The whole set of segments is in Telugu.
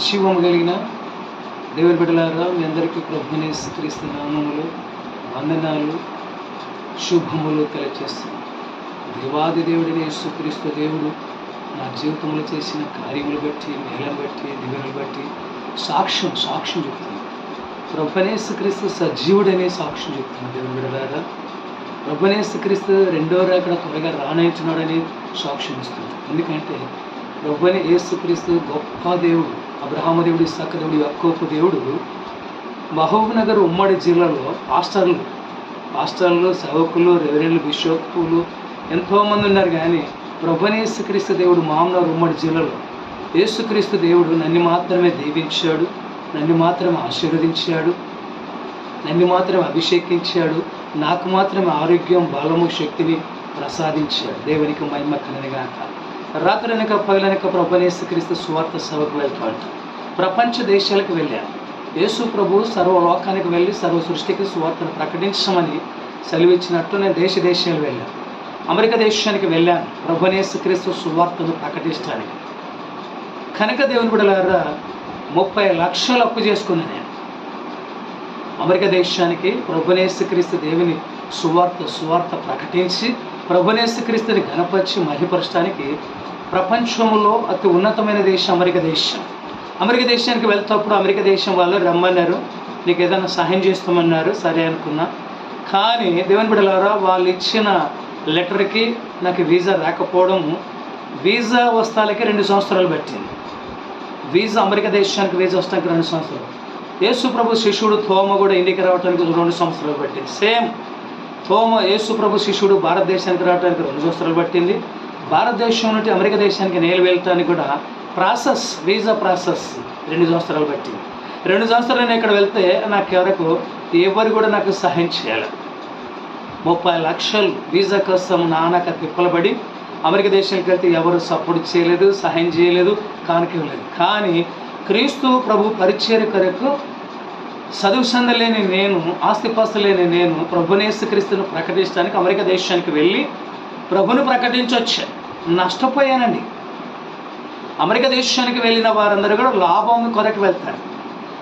శివము కలిగిన దేవుని బిడ్డలారా మీ అందరికీ ప్రభుని క్రీస్తు నామములు వందనాలు శుభములు తెలియచేస్తున్నాను దేవాది దేవుడిని యేసుక్రీస్తు దేవుడు నా జీవితంలో చేసిన కార్యములు బట్టి మేలను బట్టి దివ్యను బట్టి సాక్ష్యం సాక్ష్యం చెప్తుంది ప్రభునేసుక్రీస్తు సజీవుడనే సాక్ష్యం చెప్తుంది దేవుని బిడ్డలారా ప్రభునేసుక్రీస్తు రెండో రాకడ త్వరగా రానయించున్నాడని సాక్ష్యం ఇస్తుంది ఎందుకంటే ప్రభుని యేసుక్రీస్తు గొప్ప దేవుడు. అబ్రహామ దేవుడు ఇస్సాక దేవుడు యక్కోపు దేవుడు మహబూబ్ నగర్ ఉమ్మడి జిల్లాలో పాస్టర్లు హాస్టల్లో సేవకులు రెవరెండ్లు బిషోపులు ఎంతోమంది ఉన్నారు కానీ ప్రభుని దేవుడు మామూలు ఉమ్మడి జిల్లాలో యేసుక్రీస్తు దేవుడు నన్ను మాత్రమే దీవించాడు నన్ను మాత్రమే ఆశీర్వదించాడు నన్ను మాత్రమే అభిషేకించాడు నాకు మాత్రమే ఆరోగ్యం బలము శక్తిని ప్రసాదించాడు. దేవునికి మహిమ కలనిగాక రాత్రనక పగలనక ప్రభునేసుక్రీస్తు సువార్త సభకు వెళ్తాడు ప్రపంచ దేశాలకు వెళ్ళారు. యేసు ప్రభు సర్వలోకానికి వెళ్ళి సర్వ సృష్టికి సువార్తను ప్రకటించమని సెలవిచ్చినట్టు నేను దేశ దేశాలు వెళ్ళాను అమెరికా దేశానికి వెళ్ళాను. ప్రభునేసుక్రీస్తు సువార్తను ప్రకటించడానికి. కనుక దేవుని బిడలారా ముప్పై లక్షలు అప్పు చేసుకున్నాను నేను. అమెరికా దేశానికి ప్రభునేసుక్రీస్తు దేవుని సువార్త సువార్త ప్రకటించి ప్రభునేసుక్రీస్తుని ఘనపరిచి మహిపరచడానికి ప్రపంచంలో అతి ఉన్నతమైన దేశం అమెరికా దేశం. అమెరికా దేశానికి వెళ్తేప్పుడు అమెరికా దేశం వాళ్ళు రమ్మన్నారు. నీకు ఏదైనా సహాయం చేస్తామన్నారు. సరే అనుకున్నా. కానీ దేవుని బిడ్డలారా వాళ్ళు ఇచ్చిన లెటర్కి నాకు వీసా రాకపోవడము వీసా వస్తాలకి రెండు సంవత్సరాలు పట్టింది. వీసా అమెరికా దేశానికి వీసా వస్తానికి రెండు సంవత్సరాలు. యేసుప్రభు శిష్యుడు తోమ కూడా ఇండియాకి రావడానికి రెండు సంవత్సరాలు పట్టింది. సేమ్ తోమ యేసుప్రభు శిష్యుడు భారతదేశానికి రావడానికి రెండు సంవత్సరాలు పట్టింది. భారతదేశం నుండి అమెరికా దేశానికి నేను వెళ్ళటానికి కూడా ప్రాసెస్ వీసా ప్రాసెస్ రెండు సంవత్సరాలు పట్టింది. రెండు సంవత్సరాలు నేను ఇక్కడ వెళ్తే నాకు ఎవరకు ఎవరు కూడా నాకు సహాయం చేయాలి. ముప్పై లక్షలు వీసా కోసం నాన్నక తిప్పలబడి అమెరికా దేశానికి వెళ్తే ఎవరు సపోర్ట్ చేయలేదు సహాయం చేయలేదు కానుక కానీ క్రీస్తు ప్రభు పరిచయ కొరకు చదువు సందలేని నేను ఆస్తిపాస్తు లేని నేను ప్రభునేసు క్రీస్తును ప్రకటించడానికి అమెరికా దేశానికి వెళ్ళి ప్రభును ప్రకటించవచ్చు నష్టపోయానండి. అమెరికా దేశానికి వెళ్ళిన వారందరూ కూడా లాభం కొరకు వెళ్తారు.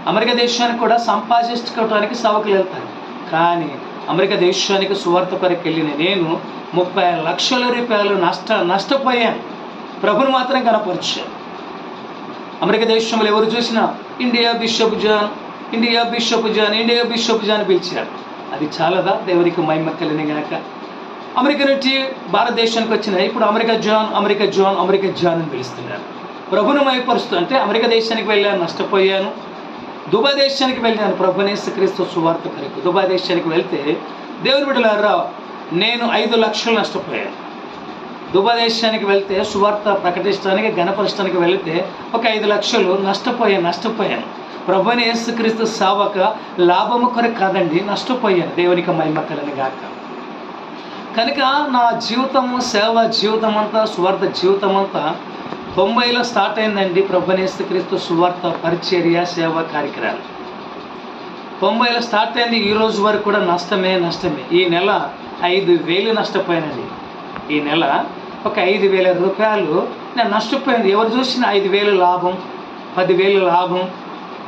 అమెరికా దేశానికి కూడా సంపాదించుకోవడానికి సవకులు వెళ్తారు. కానీ అమెరికా దేశానికి సువార్త కొరకు వెళ్ళిన నేను ముప్పై లక్షల రూపాయలు నష్ట నష్టపోయాను. ప్రభుని మాత్రం కనపరిచాను. అమెరికా దేశంలో ఎవరు చూసినా India bishop John India bishop John India bishop John పిలిచారు. అది చాలదా? దేవునికి మహిమ కలిని గనక అమెరికా నుంచి భారతదేశానికి వచ్చిన ఇప్పుడు America John America John America John అని పిలుస్తున్నారు. ప్రభును మైపరుస్తూ అంటే అమెరికా దేశానికి వెళ్ళాను నష్టపోయాను. దుబాయ్ దేశానికి వెళ్ళాను ప్రభునేసు క్రీస్తు సువార్త కొరకు. దుబాయ్ దేశానికి వెళ్తే దేవుని బిడ్డలారా నేను ఐదు లక్షలు నష్టపోయాను. దుబాయ్ దేశానికి వెళ్తే సువార్త ప్రకటించడానికి గణపరచడానికి వెళితే ఒక ఐదు లక్షలు నష్టపోయాను నష్టపోయాను. ప్రభుని యేసుక్రీస్తు సావక లాభము కొరకు కాదండి నష్టపోయాను. దేవునికి మహిమ కలని గాక. కనుక నా జీవితము సేవ జీవితం అంతా సువార్త జీవితం అంతా తొంభైలో స్టార్ట్ అయిందండి ప్రభునేస్తు క్రీస్తు సువార్త పరిచర్య సేవ కార్యక్రమాలు. తొంభైలో స్టార్ట్ అయింది ఈ రోజు వరకు కూడా నష్టమే నష్టమే. ఈ నెల ఐదు వేలు నష్టపోయానండి. ఈ నెల ఒక ఐదు వేల రూపాయలు నేను నష్టపోయింది. ఎవరు చూసినా ఐదు వేలు లాభం పదివేలు లాభం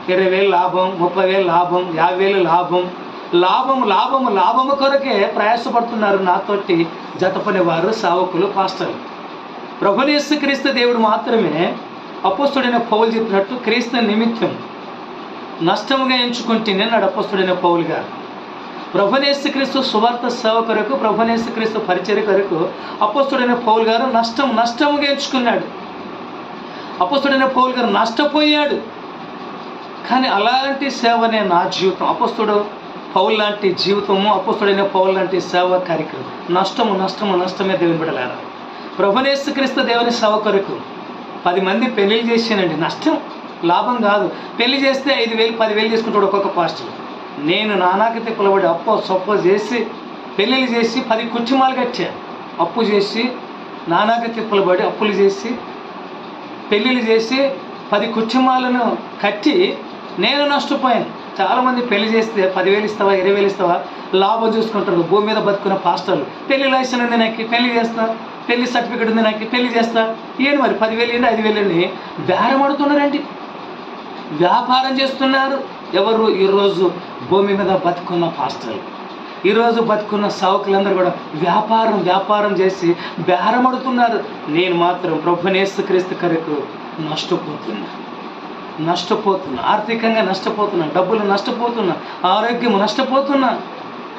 ఇరవై వేలు లాభం ముప్పై వేలు లాభం యాభై వేలు లాభం. లాభం లాభము లాభము కొరకే ప్రయాసపడుతున్నారు నాతోటి జతపనివారు సావకులు పాస్టర్లు. ప్రభునేసు క్రీస్తు దేవుడు మాత్రమే అపోస్తుడైన పౌలు చెప్పినట్టు క్రీస్తు నిమిత్తం నష్టముగా ఎంచుకుంటేనే నాడు అపోస్తుడైన పౌలు గారు. ప్రభునేసు క్రీస్తు సువార్త సేవ కొరకు ప్రభునేసు క్రీస్తు పరిచయ కొరకు అపోస్తుడైన పౌలు గారు నష్టం నష్టముగా ఎంచుకున్నాడు. అపోస్తుడైన పౌలు గారు నష్టపోయాడు. కానీ అలాంటి సేవనే నా జీవితం. అపోస్తుడు పౌల్ లాంటి జీవితము అపోస్తుడైన పౌల్ లాంటి సేవ కార్యక్రమం. నష్టము నష్టము నష్టమే దేవుని బిడలారా ప్రభునేసుక్రీస్తు దేవుని సేవ కొరకు పది మంది పెళ్ళిళ్ళు చేసానండి నష్టం లాభం కాదు. పెళ్ళి చేస్తే ఐదు వేలు పదివేలు చేసుకుంటాడు ఒక్కొక్క పాస్టర్. నేను నానాకి పిలబడి అప్పు సొప్ప చేసి పెళ్ళిళ్ళు చేసి పది కుటుంబాలు కట్టాను అప్పు చేసి నానాకి తిప్పలబడి అప్పులు చేసి పెళ్ళిళ్ళు చేసి పది కుటుంబాలను కట్టి నేను నష్టపోయాను. చాలామంది పెళ్ళి చేస్తే పదివేలు ఇస్తావా ఇరవై వేలు ఇస్తావా? లాభం చూసుకుంటారు. భూమి మీద బతుకున్న పాస్టర్లు పెళ్ళి లైసెన్స్ ఉంది నాకు పెళ్ళి చేస్తాను పెళ్ళి సర్టిఫికేట్ ఉంది నాకు పెళ్ళి చేస్తా. ఏంటి మరి పదివేలు ఏంటి ఐదు వేలు ఏంటి బేరం ఆడుతున్నారండి. వ్యాపారం చేస్తున్నారు. ఎవరు? ఈరోజు భూమి మీద బతుకున్న పాస్టర్లు. ఈరోజు బతుకున్న సావుకులందరూ కూడా వ్యాపారం వ్యాపారం చేసి బేరమడుతున్నారు నేను మాత్రం ప్రభునేస్తు క్రీస్తు కరకు నష్టపోతున్నా. నష్టపోతున్నా. ఆర్థికంగా నష్టపోతున్నా. డబ్బులు నష్టపోతున్నా. ఆరోగ్యం నష్టపోతున్నా.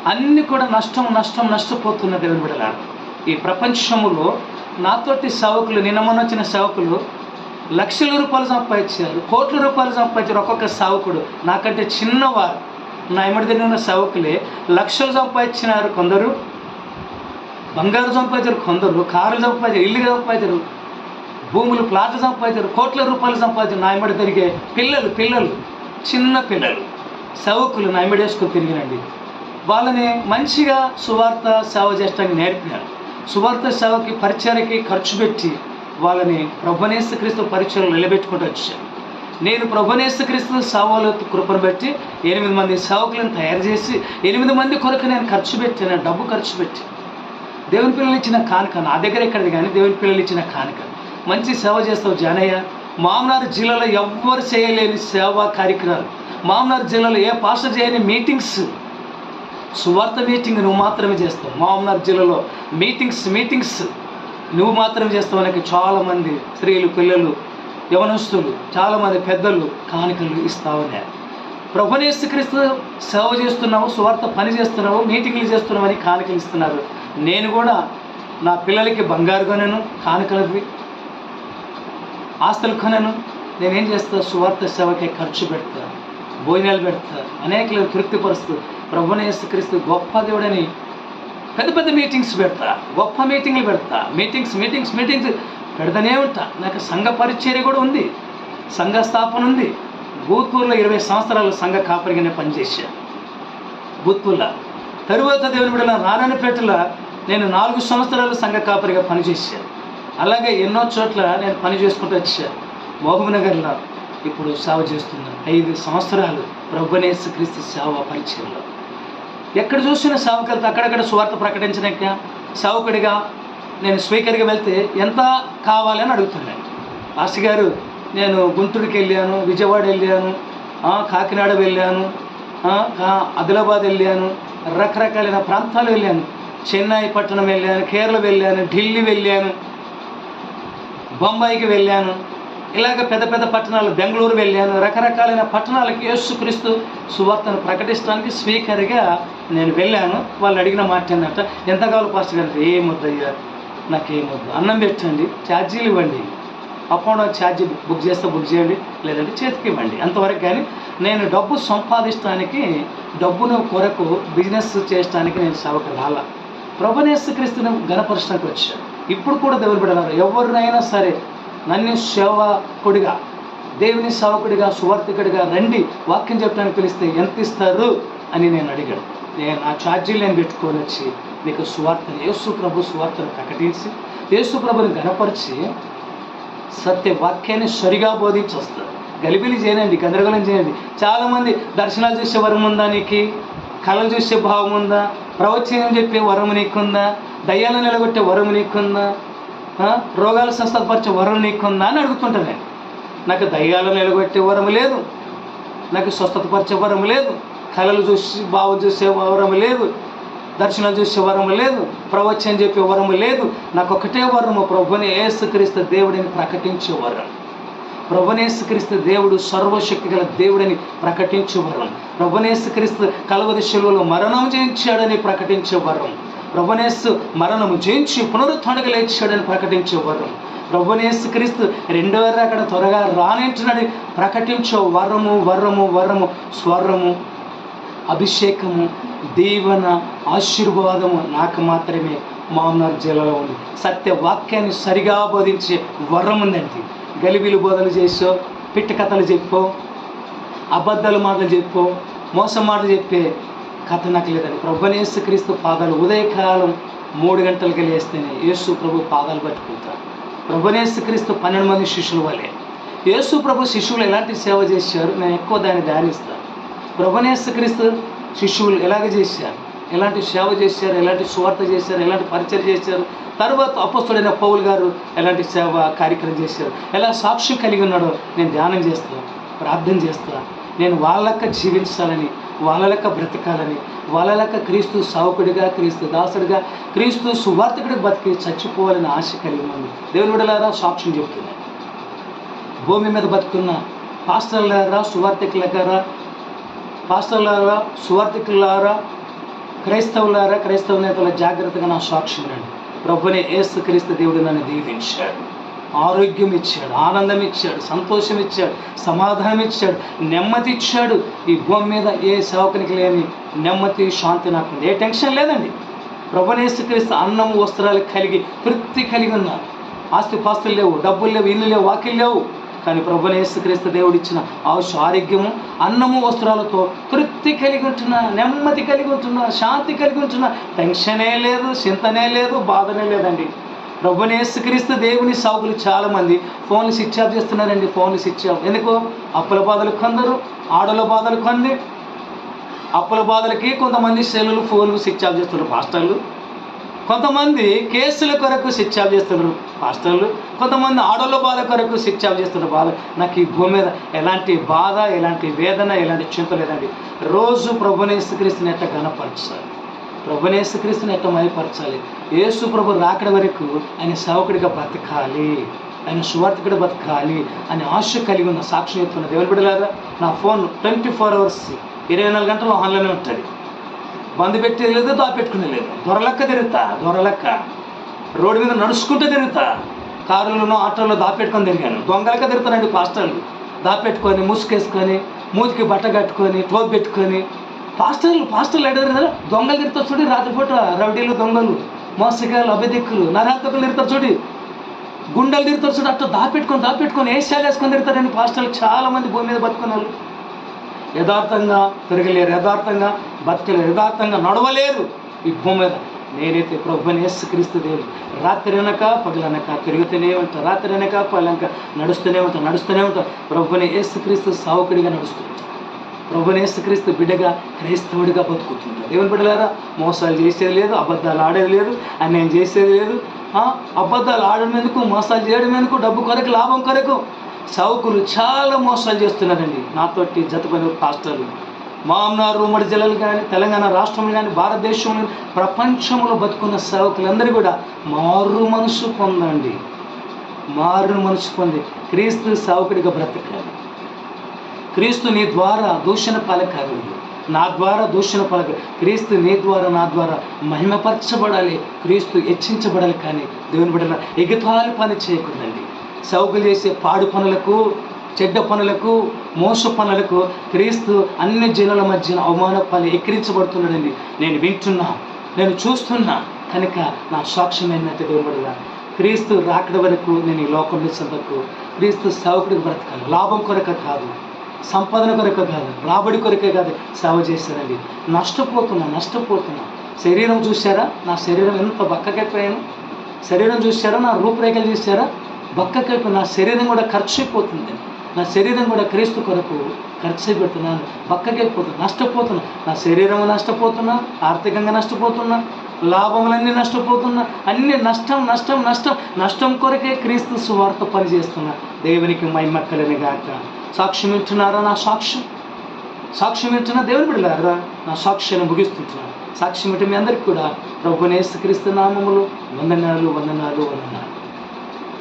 అన్నీ కూడా నష్టం నష్టం నష్టపోతున్నది దేవుని ఈ ప్రపంచములో నాతోటి సేవకులు నిన్న మొన్న వచ్చిన సేవకులు లక్షల రూపాయలు సంపాదించారు కోట్ల రూపాయలు సంపాదించారు ఒక్కొక్క సేవకుడు. నాకంటే చిన్నవారు నా ఎమ్మడి దగ్గర ఉన్న సేవకులే లక్షలు సంపాదించినారు కొందరు బంగారు సంపాదించారు కొందరు కారులు సంపాదించారు ఇల్లు సంపాదించారు భూములు ప్లాట్లు సంపాదించారు కోట్ల రూపాయలు సంపాదించారు. నా ఎమ్మడి తిరిగే పిల్లలు పిల్లలు చిన్న పిల్లలు సేవకులు నా ఎమ్మడి వేసుకొని తిరిగినండి వాళ్ళని మంచిగా సువార్త సేవ చేయడానికి నేర్పినారు. సువార్త సేవకి పరిచయకి ఖర్చు పెట్టి వాళ్ళని ప్రభునేసు క్రీస్తు పరిచయలు నిలబెట్టుకుంటూ వచ్చాను నేను ప్రభునేసు క్రీస్తు సేవలు కృపను బట్టి ఎనిమిది మంది సేవకులను తయారు చేసి ఎనిమిది మంది కొరకు నేను ఖర్చు పెట్టాను డబ్బు ఖర్చు పెట్టి దేవుని పిల్లలు ఇచ్చిన కానుక నా దగ్గర ఎక్కడిది కానీ దేవుని పిల్లలు ఇచ్చిన కానుక. మంచి సేవ చేస్తావు జానయ్య. మామనార్ జిల్లాలో ఎవ్వరు చేయలేని సేవా కార్యక్రమాలు. మామనార్ జిల్లాలో ఏ పాస్టర్ చేయని మీటింగ్స్ సువార్త మీటింగ్ నువ్వు మాత్రమే చేస్తావు. మామూలు జిల్లాలో మీటింగ్స్ మీటింగ్స్ నువ్వు మాత్రమే చేస్తావు అనేక చాలామంది స్త్రీలు పిల్లలు యవనస్తులు చాలామంది పెద్దలు కానుకలు ఇస్తావనే ప్రభునేసు సేవ చేస్తున్నావు సువార్త పని చేస్తున్నావు మీటింగ్లు చేస్తున్నావు అని కానుకలు ఇస్తున్నారు. నేను కూడా నా పిల్లలకి బంగారు కొనను కానుకలవి ఆస్తులు కొనను. నేనేం చేస్తా? సువార్త సేవకి ఖర్చు పెడతా భోజనాలు పెడతా అనేకలు తృప్తిపరుస్తూ ప్రభునేసుక్రీస్తు గొప్ప దేవుడని పెద్ద పెద్ద మీటింగ్స్ పెడతా గొప్ప మీటింగ్లు పెడతా మీటింగ్స్ మీటింగ్స్ మీటింగ్స్ పెడతానే ఉంటా. నాకు సంఘ పరిచర్య కూడా ఉంది సంఘ స్థాపన ఉంది. భూత్పూర్లో ఇరవై సంవత్సరాలు సంఘ కాపరిగానే పనిచేశా. భూత్పూర్లో తరువాత దేవుని బిడ్డల నారాయణపేటలో నేను నాలుగు సంవత్సరాలు సంఘ కాపరిగా పనిచేశాను అలాగే ఎన్నో చోట్ల నేను పని చేసుకుంటూ వచ్చా. మోహబనగర్లో ఇప్పుడు సేవ చేస్తున్నాను. ఐదు సంవత్సరాలు ప్రభునేసు క్రీస్తు సేవ పరిచయంలో. ఎక్కడ చూసిన సేవకులతో అక్కడక్కడ సువార్త ప్రకటించడాక సేవకుడిగా నేను స్పీకర్గా వెళ్తే ఎంత కావాలని అడుగుతున్నాను ఆస్తి గారు నేను గుంటూరుకి వెళ్ళాను విజయవాడ వెళ్ళాను కాకినాడ వెళ్ళాను ఆదిలాబాద్ వెళ్ళాను రకరకాలైన ప్రాంతాలు వెళ్ళాను. చెన్నై పట్టణం వెళ్ళాను కేరళ వెళ్ళాను ఢిల్లీ వెళ్ళాను బొంబాయికి వెళ్ళాను ఇలాగ పెద్ద పెద్ద పట్టణాలు బెంగళూరు వెళ్ళాను రకరకాలైన పట్టణాలకి యేసుక్రీస్తు సువార్తను ప్రకటించడానికి స్పీకర్గా నేను వెళ్ళాను వాళ్ళు అడిగిన మాట ఏంటంట ఎంత కావాలి పాస్టర్ గారు? ఏమొద్దయ్యా నాకేమొద్దు అన్నం పెట్టండి ఛార్జీలు ఇవ్వండి. అకౌంట్ ఛార్జీ బుక్ చేస్తే బుక్ చేయండి లేదంటే చేతికి ఇవ్వండి. అంతవరకు కానీ నేను డబ్బు సంపాదించడానికి డబ్బును కొరకు బిజినెస్ చేయడానికి నేను సేవకు రాల. ప్రభునేసు క్రీస్తుని గణపరచడానికి వచ్చాను ఇప్పుడు కూడా దేవుని బిడ్డలారా ఎవరినైనా సరే నన్ను సేవకుడిగా దేవుని సేవకుడిగా సువార్థికుడిగా రండి వాక్యం చెప్పడానికి పిలిస్తే ఎంత ఇస్తారు అని నేను అడిగాను. నేను ఆ ఛార్జీలు నేను పెట్టుకొని వచ్చి నీకు సువార్తను యేసు ప్రభు సువార్తను ప్రకటించి యేసు ప్రభుని గణపరిచి సత్య వాక్యాన్ని సరిగా బోధించి వస్తారు గలిబిలి చేయనండి గందరగోళం చేయండి. చాలామంది దర్శనాలు చూసే వరం ఉందా నీకు? కళలు చూసే భావం ఉందా? ప్రవచనం చెప్పే వరం నీకుందా? దయ్యాలను నిలగొట్టే వరం నీకుందా? రోగాలు స్వస్థపరిచే వరం నీకుందా అని అడుగుతుంటాను నేను నాకు దయ్యాలను నిలగొట్టే వరం లేదు. నాకు స్వస్థతపరిచే వరం లేదు. కళలు చూసి భావం చూసే వరం లేదు. దర్శనం చూసే వరం లేదు. ప్రవచనం చెప్పే వరం లేదు. నాకు ఒకటే వరము. ప్రభుని ఏసుక్రీస్తు దేవుడిని ప్రకటించే వరం. ప్రభునేసుక్రీస్తు దేవుడు సర్వశక్తి గల దేవుడని ప్రకటించే వరం. ప్రభునేసుక్రీస్తు కలవరి శిలువలో మరణం జయించాడని ప్రకటించే వరం. ప్రభునేసు మరణము జయించి పునరుత్థానగా లేచాడని ప్రకటించే వరం. ప్రభునేసు క్రీస్తు రెండో అక్కడ త్వరగా రానింటున్నాడని ప్రకటించే వరము వరము వరము స్వరము. అభిషేకము దీవెన ఆశీర్వాదము నాకు మాత్రమే మామనార్ జిల్లాలో ఉంది. సత్య వాక్యాన్ని సరిగా బోధించే వరం ఉందండి. గలిబిలు బోధలు చేసో పిట్ట కథలు చెప్పో అబద్ధాలు మాటలు చెప్పో మోసం మాటలు చెప్పే కథ నాకు లేదండి. ప్రభునేసు క్రీస్తు పాదాలు ఉదయకాలం మూడు గంటలకి లేస్తేనే యేసు ప్రభు పాదాలు పట్టుకుంటారు. ప్రభునేసు క్రీస్తు పన్నెండు మంది శిష్యుల వలె. యేసు ప్రభు శిష్యులు ఎలాంటి సేవ చేశారు? నేను ఎక్కువ దాన్ని ధ్యానిస్తాను ప్రభునేసు క్రీస్తు శిష్యులు ఎలాగ చేశారు? ఎలాంటి సేవ చేశారు? ఎలాంటి స్వార్థ చేశారు? ఎలాంటి పరిచయం చేశారు? తర్వాత అపస్తుడైన పౌల్ గారు ఎలాంటి సేవ కార్యక్రమం చేశారు? ఎలా సాక్ష్యం కలిగి ఉన్నాడో నేను ధ్యానం చేస్తాను ప్రార్థన చేస్తాను నేను వాళ్ళక్క జీవించాలని వాళ్ళ లెక్క బ్రతకాలని వాళ్ళ లెక్క క్రీస్తు సావుకుడిగా క్రీస్తు దాసుడిగా క్రీస్తు సువార్తకుడిగా బతికి చచ్చిపోవాలని ఆశ కలిగి ఉంది దేవుని విడలారా సాక్ష్యం చెబుతున్నాను భూమి మీద బతుకున్న పాస్టర్లారా సువార్థికులారా పాస్టర్లారా సువార్థికులారా క్రైస్తవులారా క్రైస్తవ నేతల జాగ్రత్తగా నా సాక్షి రండి ప్రభునే ఏసు క్రీస్తు దేవుడు నన్ను దీవించాడు. ఆరోగ్యం ఇచ్చాడు ఆనందం ఇచ్చాడు సంతోషం ఇచ్చాడు సమాధానం ఇచ్చాడు నెమ్మది ఇచ్చాడు ఈ భూమి మీద ఏ సేవకునికి లేని నెమ్మది శాంతి నాకు ఏ టెన్షన్ లేదండి. ప్రభునేసుక్రీస్తు అన్నం వస్త్రాలు కలిగి తృప్తి కలిగి ఉన్నారు. ఆస్తి పాస్తులు లేవు డబ్బులు లేవు ఇల్లు లేవు వాకిలు లేవు. కానీ ప్రభునేసుక్రీస్తు దేవుడు ఇచ్చిన ఆయుష్ ఆరోగ్యము అన్నము వస్త్రాలతో తృప్తి కలిగి ఉంటున్నా నెమ్మది కలిగి ఉంటున్నా శాంతి కలిగి ఉంటున్నా టెన్షనే లేదు చింతనే లేదు బాధనే లేదండి. ప్రభునేసుక్రీస్తు దేవుని సాగులు చాలామంది ఫోన్లు స్విచ్ ఆఫ్ చేస్తున్నారండి ఫోన్లు స్విచ్ ఆఫ్. ఎందుకు? అప్పుల బాధలు కొందరు ఆడల బాధలు కొంది. అప్పుల బాధలకి కొంతమంది సెల్లులు ఫోన్లు స్విచ్ ఆఫ్ చేస్తున్నారు పాస్టర్లు. కొంతమంది కేసుల కొరకు స్విచ్ ఆఫ్ చేస్తున్నారు. పాస్టర్లు కొంతమంది ఆడోళ్ళ బాధ కొరకు శిక్ష చేస్తున్న బాధ. నాకు ఈ భూమి మీద ఎలాంటి బాధ ఎలాంటి వేదన ఎలాంటి చింత లేదండి. రోజు ప్రభునేసుక్రీస్తుని ఎట్ట గణపరచాలి? ప్రభునేసుక్రీస్తుని ఎట్ట మైపరచాలి యేసు ప్రభు రాకడ వరకు ఆయన సేవకుడిగా బతకాలి ఆయన సువార్థకుడు బతకాలి అని ఆశ కలిగి ఉన్న సాక్ష్యం చెప్తున్న దేవుని బిడ్డలారా నా ఫోన్ ట్వంటీ ఫోర్ అవర్స్ ఇరవై నాలుగు గంటలు ఆన్లోనే ఉంటుంది. బంద్ పెట్టేది లేదు దాపెట్టుకునే లేదు. దొరలక్క తిరుగుతా దొరలక్క. రోడ్డు మీద నడుచుకుంటూ తిరుగుతా. కారులోనో ఆటోలో దాపెట్టుకొని తిరిగాను. దొంగలకే తిరుగుతానండి పాస్టర్లు. దాపెట్టుకొని ముసుకేసుకొని మూతికి బట్ట కట్టుకొని టోప్ పెట్టుకొని. పాస్టర్లు పాస్టర్లు ఎడారు కదా? దొంగలు తిరుగుతారు చూడి రాత్రిపూట రౌడీలు దొంగలు మోసగాలు అభిదిక్కులు నరాంతకులు తిరుగుతారు చూడి. గుండెలు తిరుగుతారు చూడు అట్లా దాపెట్టుకొని దాపెట్టుకొని ఏషాలు వేసుకొని తిరుగుతారండి పాస్టర్లు. చాలా మంది భూమి మీద బతుకున్నారు. యథార్థంగా తిరగలేరు యథార్థంగా బతకలేరు యథార్థంగా నడవలేరు ఈ భూమి మీద. నేనైతే ప్రభుని యేసుక్రీస్తు దేవుడు. రాత్రి అనక పగలనక తిరుగుతూనే ఉంటాను రాత్రి అనక పగలనక నడుస్తూనే ఉంటా నడుస్తూనే ఉంటా. ప్రభుని యేసుక్రీస్తు సావకుడిగా నడుస్తుంటా ప్రభుని యేసుక్రీస్తు బిడ్డగా క్రైస్తవుడిగా బతుకుతుంటా. దేవుని బిడ్డలారా మోసాలు చేసేది లేదు అబద్ధాలు ఆడేది లేదు అన్యాయం చేసేది లేదు. అబద్ధాలు ఆడడం ఎందుకు మోసాలు చేయడం ఎందుకు డబ్బు కొరకు లాభం కొరకు? సౌకులు చాలా మోసాలు చేస్తున్నారండి. నాతోటి జతపని పాస్టర్లు. మామనార్ ఉమ్మడి జిల్లాలు కానీ తెలంగాణ రాష్ట్రంలో కానీ భారతదేశంలో ప్రపంచంలో బతుకున్న సేవకులందరూ కూడా మారు మనసు పొందండి. మారు మనసు పొంది క్రీస్తు సేవకుడిగా బ్రతకాలి. క్రీస్తు నీ ద్వారా దూషణ పలకాలి. నా ద్వారా దూషణ పలక క్రీస్తు నీ ద్వారా నా ద్వారా మహిమపరచబడాలి. క్రీస్తు హెచ్చించబడాలి కానీ దేవుని బిడ్డల ఎగతాలు పని చేయకూడదండి. సౌకులు చేసే పాడు పనులకు చెడ్డ పనులకు మోస పనులకు క్రీస్తు అన్ని జనుల మధ్యన అవమాన పని ఎక్కిరించబడుతున్నాడండి. నేను వింటున్నా నేను చూస్తున్నా కనుక నా సాక్ష్యం ఏంటంటే క్రీస్తు రాకడ వరకు నేను ఈ లోకం వరకు క్రీస్తు సేవకుడికి బ్రతకాలి. లాభం కొరక కాదు సంపాదన కొరకే కాదు రాబడి కొరకే కాదు సేవ చేశానండి నష్టపోతున్నా నష్టపోతున్నా. శరీరం చూసారా నా శరీరం ఎంత బక్కకైపోయాను? శరీరం చూసారా నా రూపురేఖలు చూసారా బక్కకైపోయి నా శరీరం కూడా ఖర్చు అయిపోతుంది నా శరీరం కూడా క్రీస్తు కొరకు ఖర్చు పెడుతున్నాను. బక్కకెక్కిపోతున్నా నష్టపోతున్నా. నా శరీరం నష్టపోతున్నా ఆర్థికంగా నష్టపోతున్నా లాభములన్నీ నష్టపోతున్నా అన్ని నష్టం నష్టం నష్టం నష్టం కొరకే క్రీస్తు సువార్త పనిచేస్తున్నా. దేవునికి మైమక్కలని గాక. సాక్ష్యం ఇస్తున్నారా నా సాక్ష్యం? సాక్ష్యం ఇచ్చిన దేవుని బిడ్డలారా నా సాక్ష్యాన్ని ముగిస్తుంటున్నాను సాక్ష్యం ఇటు మీ అందరికి కూడా ప్రభునేసు క్రీస్తు నామములు వందనాలు వందనాలు వందనాలు.